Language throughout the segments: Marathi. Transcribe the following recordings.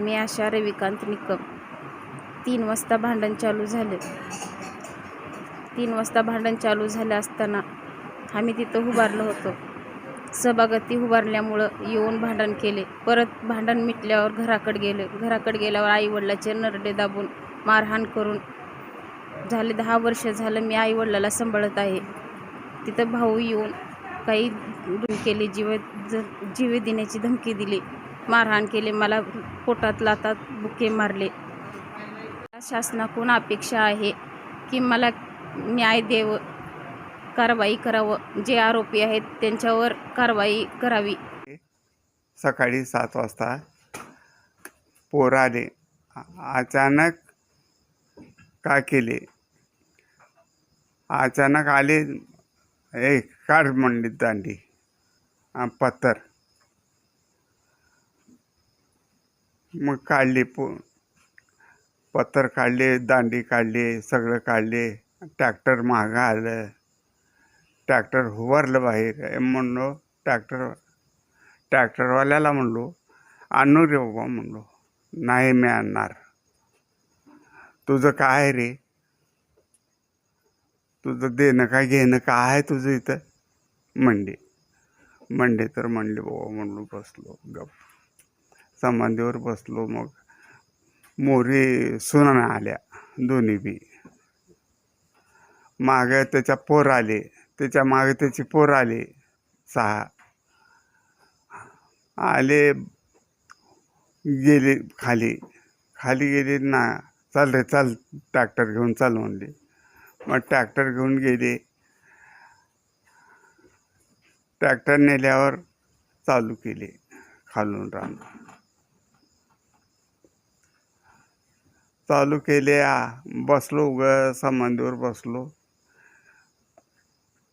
मी आशा रविकांत निकम. तीन वाजता भांडण चालू झाले. तीन वाजता भांडण चालू झालं असताना आम्ही तिथं उभारलो होतो. सभागती उभारल्यामुळं येऊन भांडण केले. परत भांडण मिटल्यावर घराकडे गेले. घराकडे गेल्यावर आईवडिलाचे नरडे दाबून मारहाण करून झाले दहा वर्ष झालं मी आईवडिलाला सांभाळत आहे. तिथं भाऊ येऊन काही धूम केली जीव ज जीवे देण्याची धमकी दिली. मारहाण केली. मला पोटात लातात बुके मारले. शासनाकडून अपेक्षा आहे की मला न्याय देव कारवाई करावं. जे आरोपी आहेत त्यांच्यावर कारवाई करावी. सकाळी सात वाजता पोर आले. अचानक का केले? अचानक आले. ए काढ म्हणली दांडी. आ, पत्तर मग काढली पो पत्तर काढले दांडी काढली सगळं काढले ट्रॅक्टर मागं आलं. ट्रॅक्टर उभारलं बाहेर. म्हणलो ट्रॅक्टर ट्रॅक्टरवाल्याला म्हणलो आणू रे बाबा म्हणलो. नाही मी आणणार. तुझं काय आहे रे? तुझं देणं काय घेणं काय आहे तुझं इथं? मंडे. मंडे? तर म्हणले बाबा म्हणलो बसलो गप. समाधीवर बसलो मग. मोरी सुनाना आल्या. दोन्ही बी. मागे त्याच्या पोर आले. त्याच्यामागे त्याची पोर आले. सहा. आले. गेले खाली. खाली गेले ना. चाल रे चाल. ट्रॅक्टर घेऊन चाल म्हणले. मग ट्रॅक्टर घेऊन गेले. ट्रॅक्टर नेल्यावर चालू केले. खालून राहणं चालू केले आ, बसलो उग संबंधीवर बसलो.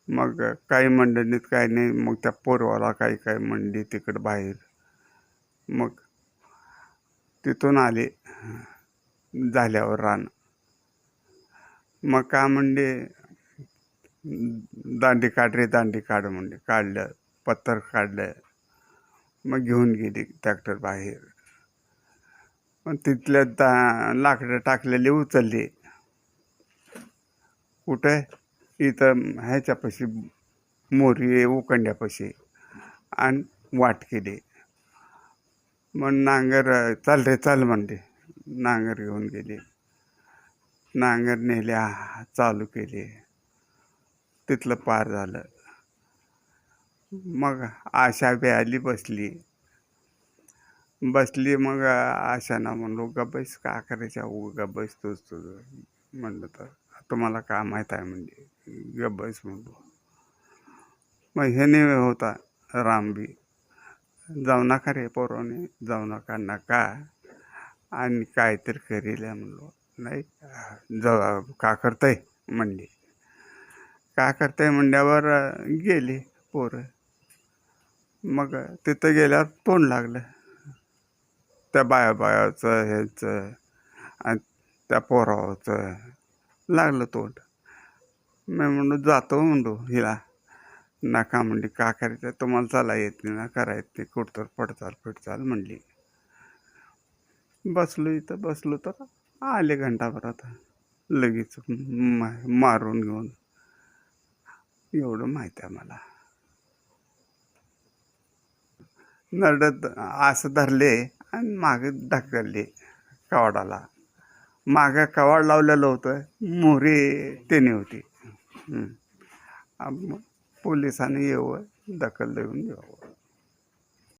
मग काही मंडळीत काही नाही मग त्या पोरवाला काही काही मंडी तिकडं बाहेर. मग तिथून आले. झाल्यावर रान. मग का म्हणजे दांडी काढ रे दांडी काढ म्हणजे काढलं पत्तर काढलं. मग घेऊन गेली ट्रॅक्टर बाहेर. तिथल्या दा लाकडं टाकलेले उचलली. कुठं? इथं ह्याच्यापाशी मोरी उकंड्यापाशी. आणि वाट केली. मग नांगर चाल रे चाल म्हणले. नांगर घेऊन गेले. नांगर नेल्या चालू केले. तिथलं पार झालं. मग आशा बी आली बसली. बसली मग आशाना म्हणलो गब्बस का करायच्या उ गबैस तोच तुझं म्हणलं तर तुम्हाला का माहीत आहे म्हणजे गबैस म्हणलो. मग ह्याने होता रामबी जाऊ नका रे पोराने जाऊ नका नका. आणि काहीतरी करील म्हणलो. नाही जाऊ का करताय? म्हणली. का करताय? म्हणल्यावर गेले पोरं. मग तिथं गेल्यावर तोंड लागलं. त्या बाया बायाचं ह्याचं आणि त्या पोरावाचं लागलं तोंड. मी म्हणलो जातो म्हणलो हिला. नका म्हणली का करायचं? तुम्हाला चाला येत नाही ना करायचं नाही. कुठतर पडचाल पिडचाल म्हणली. बसलो इथं बसलो तर आले घंटाभरात लगेच मा- मारून घेऊन. एवढं माहिती आहे मला. नरडत असं धरले आणि मागे ढकलले कवाडाला. मागं कवाड लावलेलं होतं. मोहरी त्याने होती. पोलिसाने पोलिसांनी येऊ दखल देऊन घ्यावं